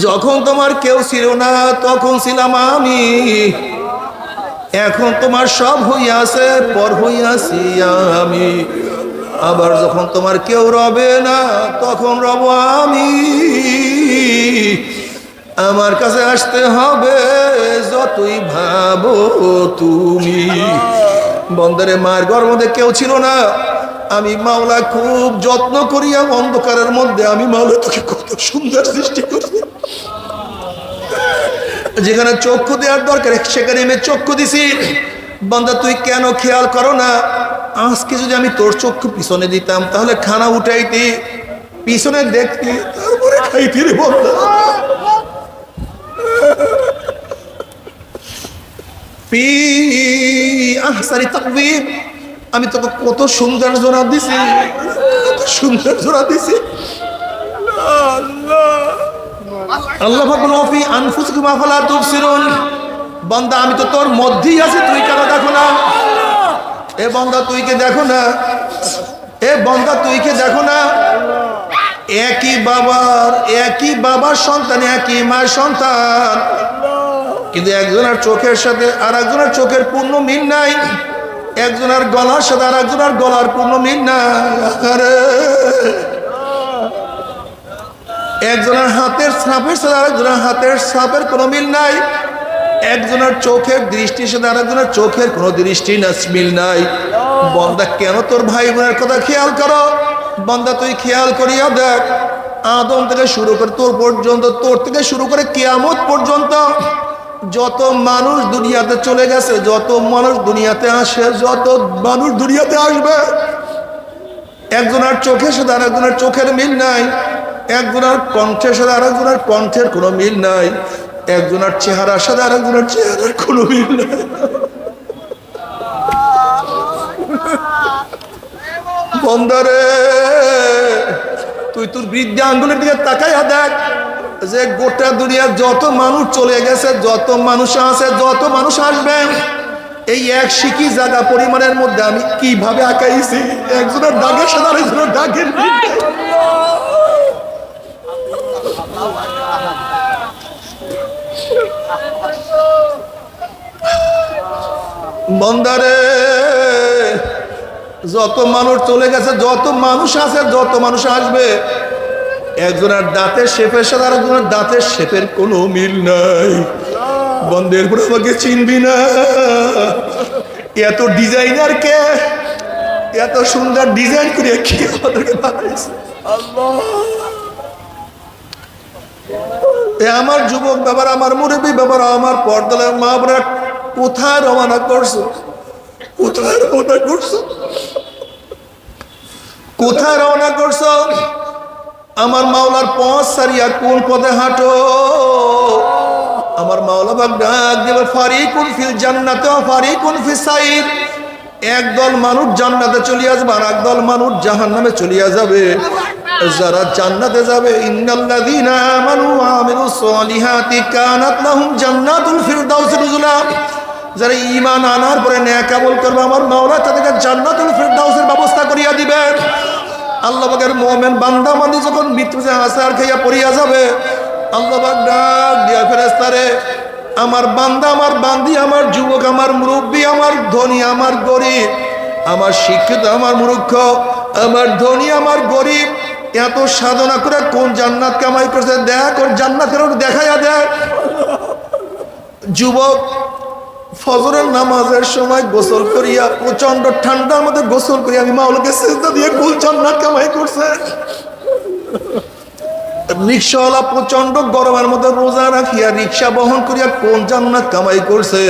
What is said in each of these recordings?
যখন তোমার কেউ ছিল না, তখন ছিলাম আমি। এখন তোমার সব হইয়াছে, পর হইয়াছি আমি। আবার যখন তোমার কেউ রবে না, তখন রব আমি। আমার কাছে আসতে হবে, যতই ভাবো তুমি। বন্দরে ঘর মধ্যে কেউ ছিল না আমি মাওলা খুব যত্ন করিয়া অন্ধকারের মধ্যে আমি মাওলা তোকে কত সুন্দর সৃষ্টি করছি। যেখানে চক্ষু দেওয়ার দরকার, সেখানে আমি চক্ষু দিছি। বান্দা, তুই কেন খেয়াল করো না? আজকে যদি আমি তোর চক্ষু পিছনে দিতাম, তাহলে খানা উঠাইতি, পিছনে দেখতি, তারপরে খাইতি রে বন্ধা পি আহসারি তাকবীর। আমি তোকে কত সুন্দর জোড়া দিছি। কত সুন্দর জোড়া দিছি। আল্লাহ। ফাকুল ফি আনফুসিকুম আফালা তুবসিরুন। বান্দা, আমি তো তোর মধ্যেই আছি, তুই কেন দেখো না? এ বান্দা, তুই কে দেখো না? এ বান্দা, তুই কে দেখো না? একই বাবার একই বাবার সন্তান, একই মায়ের সন্তান। কিন্তু একজনের চোখের সাথে আর একজনের চোখের পূর্ণ মিল নাই। একজনের গলার সাথে আর একজনের গলার পূর্ণ মিল নাই। একজনের হাতের সাপের সাথে আরেকজনের হাতের সাপের কোনো মিল নাই। একজনের চোখের দৃষ্টির সাথে আরেকজনের চোখের কোনো দৃষ্টি না, মিল নাই। বন্দা, কেন তোর ভাই বোনের কথা খেয়াল করো? বন্দা, তুই খেয়াল করিয়া দেখ। আদম থেকে শুরু করে তোর পর্যন্ত, তোর থেকে শুরু করে কেয়ামত পর্যন্ত যত মানুষ দুনিয়াতে চলে গেছে, যত মানুষ দুনিয়াতে আসে, যত মানুষ দুনিয়াতে আসবে। একজনের চোখের সাথে আরেকজনের চোখের মিল নাই। একজনের কণ্ঠের সাথে আরেকজনের কণ্ঠের কোনো মিল নাই। একজনের চেহারার সাথে আরেকজনের চেহারার কোনো মিল নাই। বন্দরে তুই তোর বৃদ্ধা আঙ্গুলের দিকে তাকাইয়া দেখ। যে গোটা দুনিয়ার যত মানুষ চলে গেছে, যত মানুষ আছে, যত মানুষ আসবে, এই এক শিকি জায়গা পরিমাণের মধ্যে আমি কীভাবে আঁকাইছি? একজনের দাগের সাথে আরেকজনের দাগের মিল বন্দারে যত মানুষ চলে গেছে, যত মানুষ আছে, যত মানুষ আসবে একজনের দাঁতের শেপের সাথে আরেকজনের দাঁতের শেপের কোনো মিল নাই। বন্ধের পরে আমাকে চিনবি না। এত ডিজাইনার কে? এত সুন্দর ডিজাইন করে কে আমার যুবক ব্যাপার আমার মুরব্বী ব্যাপার আমার পর্দালের মা বোনেরা কোথায় রওনা করছ? কোথায় রওনা করছ? কোথায় রওনা করছ? আমার মাওলার পথ সারিয়া কোন পথে হাঁটো? আমার মাওলা বাগ ডাক দেবে ফারিকুন ফিল জান্নাতে ফারিকুন ফিল সাইর। একদল মানুষ জান্নাতে চলিয়া যাবে আর একদল মানুষ জাহান্নামে চলিয়া যাবে। যারা জান্নাতে যাবে, ইন্নাল্লাযীনা যারা ঈমান আনার পরে নেক আমল করবে, আমার মাওলা তাদেরকে জান্নাতুল ফিরদাউসের ব্যবস্থা করিয়া দিবেন। আল্লাহ পাকের মুমিন বান্দা মানি যখন মৃত্যু আসার খাইয়া পড়িয়া যাবে, আল্লাহ পাক ডাক দিয়া ফেরেশতারে আমার বান্দা, আমার বান্দি, আমার যুবক, আমার মুরব্বী, আমার ধনী, আমার গরিব, আমার শিক্ষিত, আমার মূর্খ, আমার ধনী, আমার গরিব, এত সাধনা করে কোন জান্নাত কামাই করছে? দেখ, ওর জান্নাতের দেখাইয়া দেখ। যুবক ফজরের নামাজের সময় গোসল করিয়া প্রচণ্ড ঠান্ডার মধ্যে গোসল করিয়া আমি মাওলাকে সেজদা দিয়ে কুল জান্নাত কামাই করছে। রিক্সাওয়ালা প্রচণ্ড গরমের মধ্যে রোজা রাখিয়া রিক্সা বহন করিয়া কোন জান্নাত কামাই করছে?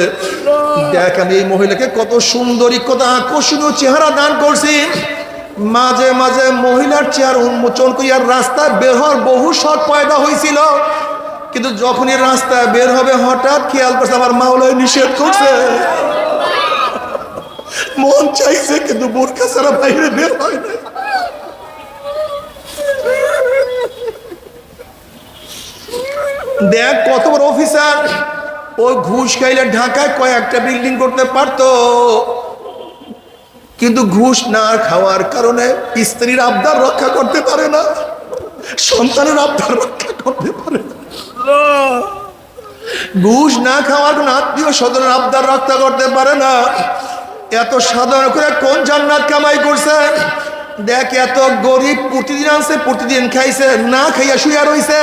দেখ আমি এই মহিলাকে কত সুন্দরী, কত আকর্ষণীয় চেহারা দান করছি। মাঝে মাঝে মহিলার চেহারা উন্মোচন করিয়া রাস্তায় বের হওয়ার বহু শখ পয়দা হয়েছিল কিন্তু যখনই রাস্তায় বের হবে, হঠাৎ খেয়াল করছে আমার মাওলায় নিষেধ করছে। মন চাইছে, কিন্তু বোরখা ছাড়া বাইরে বের হয় না। দেখ কত বড় অফিসার। ওই ঘুষ খাইলে ঢাকায় কয়েকটা বিল্ডিং করতে পারতো। কিন্তু ঘুষ না খাওয়ার কারণে স্ত্রীর আবদার রক্ষা করতে পারে না, সন্তানের আবদার রক্ষা করতে পারে ঘুষ না খাওয়ার কোন আত্মীয় স্বজনের আবদার রক্ষা করতে পারে না। এত সাধারণ করে কোন জান্নাত কামাই করছে? দেখ, এত গরিব প্রতিদিন আনছে, প্রতিদিন খাইছে, না খাইয়া শুয়া রইছে।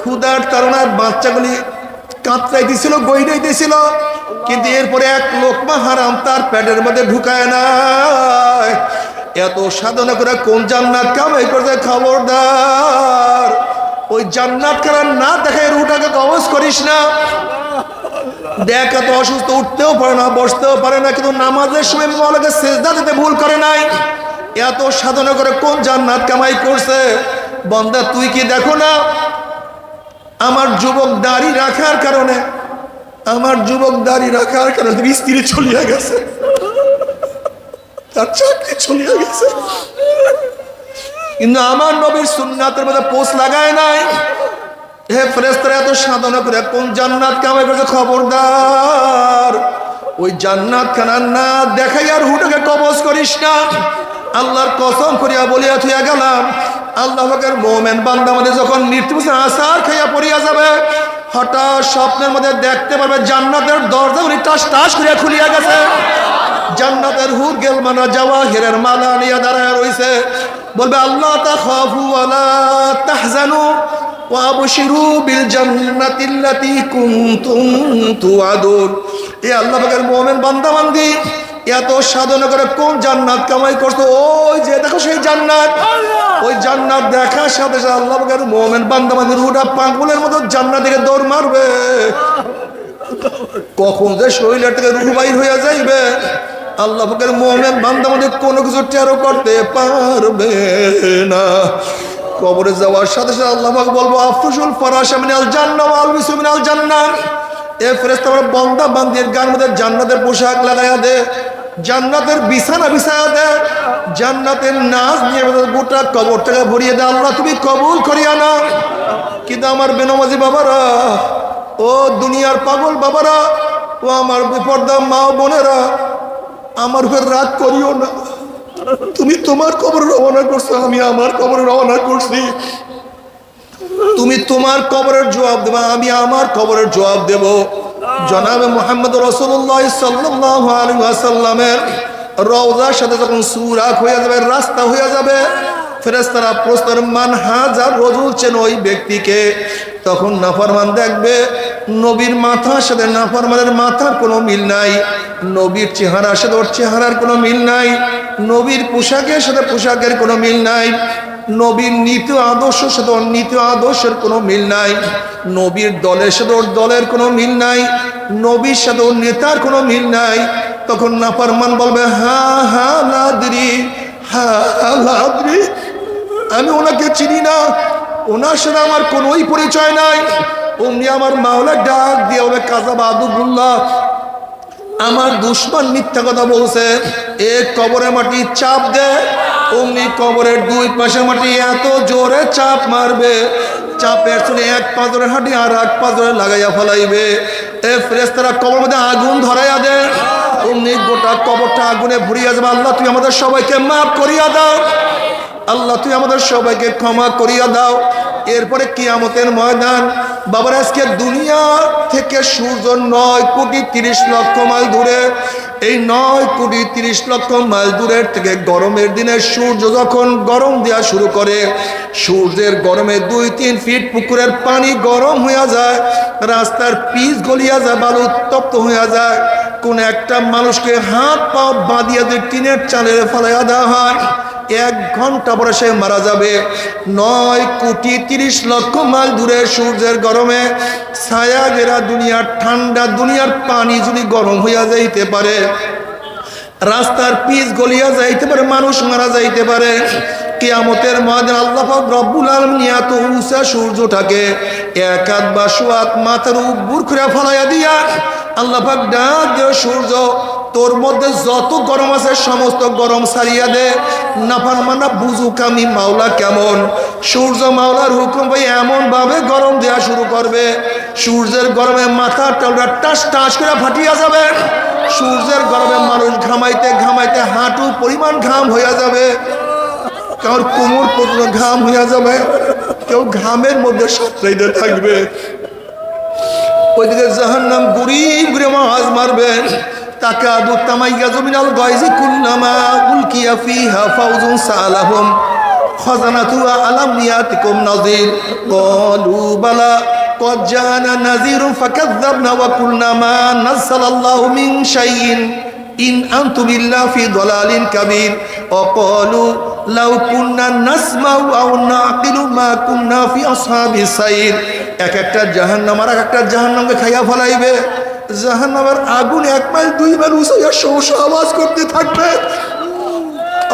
ক্ষুদার তারণার বাচ্চাগুলি কাঁতরাইতেছিল, গইরাইতেছিল। কিন্তু এরপরে এক লোকমা হারাম তার পেটের মধ্যে ঢুকায় না এত সাধনা করে কোন জান্নাত কামাই করতে খবরদার। ওই জান্নাত খানা না দেখায় রুটাকে কবজ করিস না। দেখ, এত অসুস্থ উঠতেও পারে না, বসতেও পারে না, কিন্তু নামাজের সময় মৌলাকে সেজদা দিতে ভুল করে নাই। এত সাধনা করে কোন জান্নাত কামাই করছে? বন্দা, তুই কি দেখো না, আমার যুবক দাড়ি রাখার কারণে, আমার যুবক দাড়ি রাখার কারণে স্ত্রী চলিয়া গেছে। তার চাকরি চলিয়া গেছে। কিন্তু আমার নবীর সুন্নাতের মধ্যে পোষ লাগায় নাই। হে ফেরেস্তারা এত সাধনা করে, কোন জান্নাত কামাই করেছে খবরদার? ওই জান্নাত খানার না, দেখাই আর হুটকে কবজ করিস না। আল্লাহর কসম করিয়া বলিয়া থুয়া গেলাম, আল্লাহ পাকের মোমেন বান্দা আমাদের যখন মৃত্যু আসার খাইয়া পড়িয়া যাবে। হঠাৎ স্বপ্নের মধ্যে দেখতে পারবে জান্নাতের দরজা উনি টাস টাস করিয়া খুলিয়া গেছে। জান্নাতের হুর গেল মানা যাওয়া হেরের মালা নিয়ে দাঁড়ায় রইছে। বলবে, আল্লাহ তা খাফু আলা তাহজানু ওয়াবশিরু বিল জান্নাতিল্লাতি কুনতুম তুআদুন। এ আল্লাহ পাকের মুমিন বান্দা বান্দি এত সাধনা করে কোন জান্নাত কামাই করছ? ওই যে দেখো সেই জান্নাত। ওই জান্নাত দেখার সাথে সাথে আল্লাহ পাকের মুমিন বান্দা বান্দির রুটা পাগলের মতো জান্নাত থেকে দৌড় মারবে। কখন যে শরীরের থেকে রুহ বাইর হইয়া যাইবে আল্লাহ পাকের মোহামেন বান্দা মধ্যে কোনো কিছু টেরো করতে পারবে না। কবরে যাওয়ার সাথে সাথে আল্লাহ পাক বলব আফসুল ফরাশা মিনাল জান্নাহ ওয়াল বিসু মিনাল জান্নাহ। এ আমার বান্দা বান্দির গান মধ্যে জান্নাতের পোশাক লাগাইয়া দে। জান্নাতের বিছানা বিছায়া দে, জান্নাতের নাচ নিয়ে গোটা কবরটাকে ভরিয়ে দে। আল্লাহ, তুমি কবুল করিয়া না কিন্তু আমার বেনমাজি বাবারা, ও দুনিয়ার পাগল বাবারা, ও আমার বিপর্দা মা বোনেরা, আমার উপর রাগ করিও না। তুমি তোমার কবরে রওনা করছ, আমি আমার কবরে রওনা করছি। তুমি তোমার কবরের জবাব দেবা, আমি আমার কবরের জবাব দেব। জনাবে মোহাম্মদ রসুল্লাহ সাল্লামের রওজার সাথে যখন সুরাক হয়ে যাবে, রাস্তা হয়ে যাবে ফেরেস্তারা প্রশ্নের মান হাজার রজুল চেন ওই ব্যক্তিকে। তখন নাফরমান দেখবে নবীর মাথার সাথে নাফরমানের মাথার কোনো মিল নাই, নবীর চেহারার সাথে ওর চেহারার কোনো মিল নাই, নবীর পোশাকের সাথে পোশাকের কোনো মিল নাই নবীর নীতি আদর্শের সাথে ওর নীতি আদর্শের কোনো মিল নাই। নবীর দলের সাথে ওর দলের কোনো মিল নাই। নবীর সাথে ওর নেতার কোনো মিল নাই। তখন নাফরমান বলবে, হা হা, লাদ্রি, হা হা, লাদ্রি, আমি ওনাকে চিনি না। ওনার সাথে আমার কোনোই পরিচয় নাই। অমনি আমার মাওলা ডাক দিয়ে বলে কাজা বাদুবুল্লাহ আমার দুশ্মন মিথ্যা কথা বলছে। এ কবরে মাটি চাপ দে। অমনি কবরের দুই পাশে মাটি এত জোরে চাপ মারবে। চাপের শুনে এক পাঁচরে হাঁটি আর এক পাঁচরে লাগাইয়া ফেলাইবে। এ ফ্রেস্তারা কবর মধ্যে আগুন ধরাইয়া দে। অমনি গোটা কবরটা আগুনে ভরিয়া যাবে। আল্লাহ, তুই আমাদের সবাইকে মাফ করিয়া দাও। আল্লাহ, তুই আমাদের সবাইকে ক্ষমা করিয়া দাও। এরপরে কিয়ামতের ময়দান। বাবার, আজকে দুনিয়া থেকে সূর্য নয় কোটি তিরিশ লক্ষ মাইল দূরে। এই নয় কোটি তিরিশ লক্ষ মাইল দূরের থেকে গরমের দিনে সূর্য যখন গরম দেওয়া শুরু করে, সূর্যের গরমে দুই তিন ফিট পুকুরের পানি গরম হইয়া যায়, রাস্তার পিচ গলিয়া যায়, বালু উত্তপ্ত হইয়া যায়। কোন একটা মানুষকে হাত পা বাঁধিয়া দিয়ে টিনের চালের ফলাইয়া দেওয়া হয়। এক ঘণ্টা পরে সে মারা যাবে। নয় কোটি তিরিশ লক্ষ মাইল দূরে সূর্যের গরমে ছায়া গেরা দুনিয়ার ঠান্ডা দুনিয়ার পানি যদি গরম হইয়া যাইতে পারে, রাস্তার পিচ গলিয়া যাইতে পারে, মানুষ মারা যাইতে পারে, কেয়ামতের ময়দান আল্লাহ রব্বুল আলামিন এত উঁচা সূর্যটাকে এক হাত বা সোয়াত মাথার উপর করে ফলাইয়া দিয়া আল্লাহ ডাক দিও সূর্য, তোর মধ্যে যত গরম আছে সমস্ত গরম সারিয়া দে। নাফার মানা, বুঝুক আমি মাওলা কেমন? সূর্য মাওলার হুকুম ভাই এমন ভাবে গরম দেওয়া শুরু করবে। সূর্যের গরমে মাথা টালটা টাস টাস করে ফাটিয়া যাবে। সূর্যের গরমে মানুষ ঘামাইতে ঘামাইতে হাঁটু পরিমাণ ঘাম হইয়া যাবে। কারোর কোমর পর্যন্ত ঘাম হইয়া যাবে। কেউ ঘামের মধ্যে সাঁতরাইতে থাকবে। ওইদিকে জাহান্নাম গুড়ি ঘুরে মাছ মারবেন তাকাদু তামাইয়াজু মিনাল গায়জি কুল্লামা উলকিয়া ফিহা ফাউজুন সালাহুম খাজানাতুহা আলাম ইয়াতিকুম নাযির ক্বালু বালা قد جاءنا نذير فكذبنا وقلنا ما نزل الله من شيء إن أنتم إلا في ضلال كبير وقالوا লাউ কুন্না নাসমাউ আও নাকিলু মা কুন্না ফি আসহাবিস সাইর। এক একটা জাহান্নাম আর এক একটা জাহান্নামকে খাইয়া ফলাইবে। জাহান্নামের আগুন এক মাইল, দুই মাইল উসাইয়া শোষ আওয়াজ করতে থাকবে।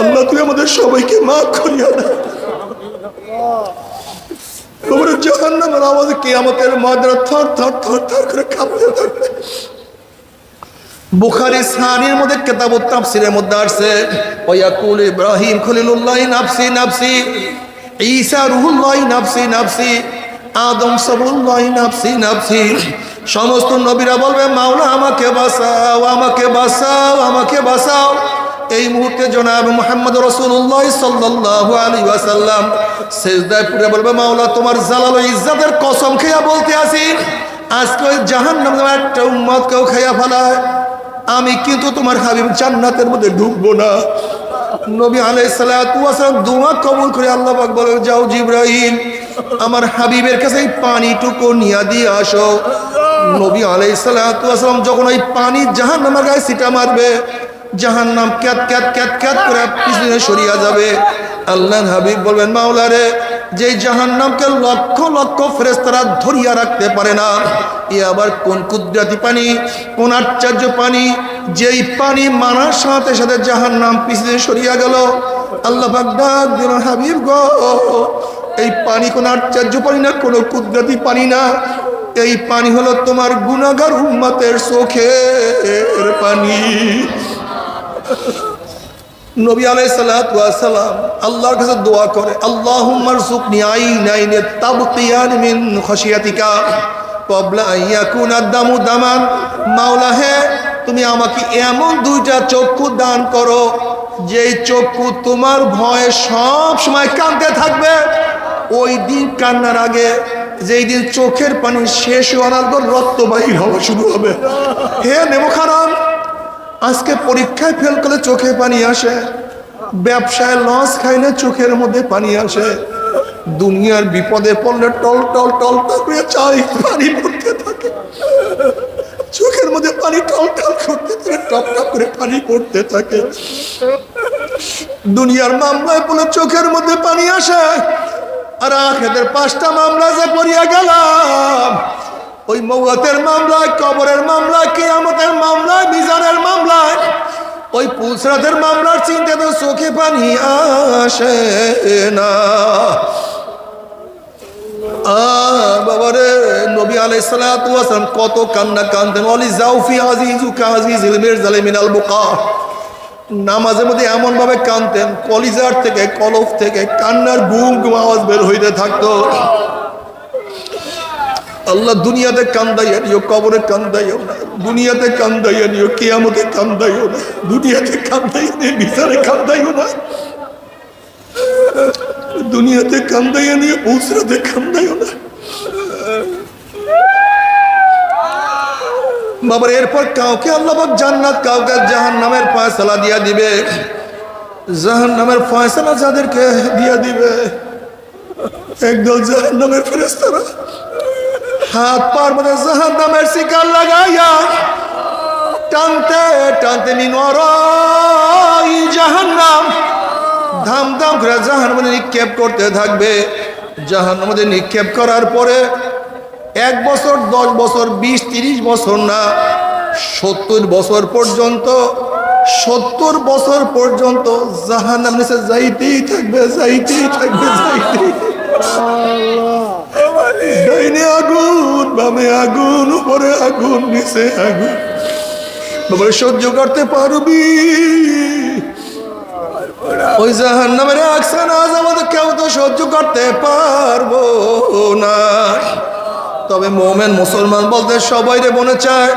আল্লাহ তুই আমাদের সবাইকে মাফ করিয়া দেয় কবরের জাহান্নামের আওয়াজে কে আমাদের থর থর থর থর করে কাঁপতে থাকবে বুখারী সানির মধ্যে কিতাব তাফসিরের মধ্যে আসছে, ওয়াকুল ইব্রাহিম খলিলুল্লাহ নাফসি নাফসি, ঈসা রুহুল্লাহ নাফসি নাফসি, আদম সবুল্লাহ নাফসি নাফসি। সমস্ত নবীরা বলবে, মাওলা, আমাকে বাঁচাও আমাকে বাঁচাও আমাকে বাঁচাও। এই মুহূর্তে জনাব মোহাম্মদ রসুল্লাহ সাল্লাহ আলী ওয়াসাল্লাম শেষদায় পুরে বলবে, মাওলা, তোমার জালাল ইজ্জাতের কসম খেয়া বলতে আসি, আজকে ওই জাহান নামে একটা উম্মত কেউ খাইয়া ফেলায়। আমি কিন্তু তোমার হাবিব জান্নাতের মধ্যে ঢুকবো না। নবী আলাইসালাম দোয়া কবুল করে আল্লাহ পাক বলে যাও জিব্রাহিম আমার হাবিবের কাছে এই পানিটুকু নিয়ে দিয়ে আসো। নবী আলাইসালাম যখন ওই পানি জাহান নামের গায়ে সিটা মারবে জাহান নাম ক্যাত ক্যাত ক্যাত ক্যাত করে পিছনে সরিয়া যাবে। আল্লাহ হাবিব বলবেন, মাওলারে যে জাহান নামকে লক্ষ লক্ষ ফেরেস্তারা ধরিয়া রাখতে পারে না, এ আবার কোন কুদরাতি পানি, কোন আশ্চর্য পানি? যেই পানি মানার সাথে সাথে জাহান নাম পিছনে সরিয়া গেল। আল্লাহ হাবিব গো, এই পানি কোন আশ্চর্য পানি না, কোনো কুদরাতি পানি না। এই পানি হলো তোমার গুনাগার উম্মতের চোখের পানি। নবী আলাইসালাম আল্লাহর কাছে দোয়া করে আল্লাহ কবলা ইয়াকুন মাওলা হে তুমি আমাকে এমন দুইটা চক্ষু দান করো, যেই চক্ষু তোমার ভয়ে সব সময় কাঁদতে থাকবে। ওই দিন কান্নার আগে, যেই দিন চোখের পানি শেষ হওয়ার পর রক্ত হওয়া শুরু হবে। হে নেব খারাপ আজকে পরীক্ষায় ফেল করলে চোখে পানি আসে, ব্যবসায় লস খাইলে চোখের মধ্যে পানি আসে। দুনিয়ার বিপদে পড়লে টল টল টল করে চাই, পানি পড়তে থাকে। চোখের মধ্যে পানি টল টল করতে থাকে, টপ টপ করে পানি পড়তে থাকে। দুনিয়ার মামলায় পড়লে চোখের মধ্যে পানি আসে। আর আখেদের পাঁচটা মামলা যে পড়িয়া গেলাম ওই মৌয়াতের মামলায়, কবরের মামলায়, কেয়ামতের মামলায়, মিজানের মামলায়, ওই পুলসরাতের মামলার চিন্তা তো চোখে পানি আসে না। বাবারে, নবী কত কান্না অলি জালেমিনাল নামাজের মধ্যে এমন ভাবে কানতেন কলিজার থেকে কলফ থেকে কান্নার গুম আওয়াজ বের হইতে থাকতো। আল্লাহ দুনিয়াতে কান্দাইয়া নিও, কবরে কান্দাইও না দুনিয়াতে কান্দাইয়া নিও, কিয়ামতে কান্দাইও না, দুনিয়াতে কান্দাইয়া নিয়ে বিচারে কান্দাইও না। দুনিয়াতে কান্দাইয়া নিয়ে উসরাতে কান্দাইও না। বাবার এরপর কাউকে আল্লাহ জান্নাত, কাউকে জাহান নামের ফয়সলা দিয়া দিবে। জাহান নামের ফয়সলা যাদেরকে দিয়া দিবে, একদল জাহান নামের ফেরেস্তারা হাত পার মধ্যে জাহান নামের শিকার লাগাইয়া টানতে টানতে মিনর জাহান নাম ধাম ধাম করে জাহান মধ্যে নিক্ষেপ করতে থাকবে। জাহান মধ্যে নিক্ষেপ করার পরে এক বছর, দশ বছর, বিশ, তিরিশ বছর না, সত্তর বছর পর্যন্ত, সত্তর বছর পর্যন্ত জাহান নাম যাইতেই থাকবে যাইতেই থাকবে, যাইতেই ডাইনে আগুন, বামে আগুন, উপরে আগুন, নিচে আগুন। বাবা সহ্য করতে পারবি। ওই জাহান নামের আজ আমাদের কেউ তো সহ্য করতে পারব না। তবে মোমেন মুসলমান বলতে সবাই রে মনে চায়,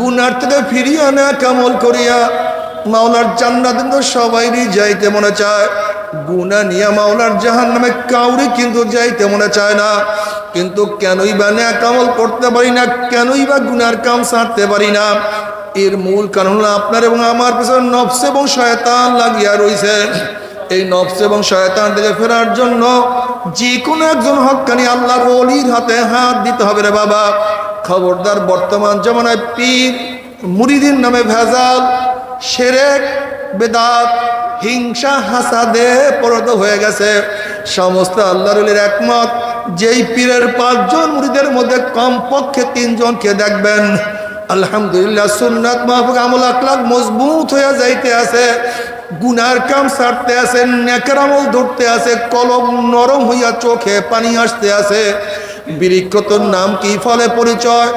গুনার থেকে ফিরিয়ে আনা, কামল করিয়া। মাওলার জান্নাত তো সবাইরই যাইতে মনে চায়। গুনা নিয়ে মাওলার জাহান নামে কাউরি কিন্তু যাইতে মনে চায় না। কিন্তু কেনই বা ন্যাক আমল করতে পারি না, কেনই বা গুনার কাম সারতে পারি না। এর মূল কারণ হলো আপনার এবং আমার পেছনে নফস এবং শয়তান লাগিয়া রয়েছে এই নফস এবং শয়তান থেকে ফেরার জন্য যে কোনো একজন হক্কানি আল্লাহর অলির হাতে হাত দিতে হবে রে বাবা। খবরদার বর্তমান জমানায় পীর, মুরিদিন নামে ভেজাল, সেরেক, বেদাত হিংসা হাসাদে পরত হয়ে গেছে। সমস্ত আল্লাহর অলির একমত, যেই পীরের পাঁচজন মুরিদের মধ্যে কমপক্ষে তিনজনকে দেখবেন? আলহামদুলিল্লাহ, সুন্নাত মাহফুক আমল আকলাক মজবুত হয়ে যাইতে আছে। গুনার কাম ছাড়তে আছে, নেকের আমল ধরতে আছে, কলম নরম হইয়া চোখে পানি আসতে আছে। বৃক্ষতর নাম কি ফলে পরিচয়?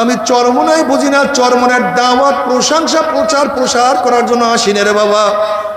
আমি চরমনাই বুঝি না, চরমনের দাওয়াত, প্রশংসা প্রচার প্রসার করার জন্য আসিনে রে বাবা।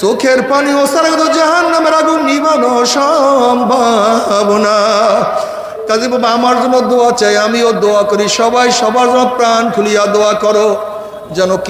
চোখের পানি ও সারা জাহান নামের আগুন নিবানো সম্ভব না। কাজী বাবা, আমার জন্য দোয়া চাই, আমিও দোয়া করি, সবাই সবার জন্য প্রাণ খুলিয়া দোয়া করো, যেন কি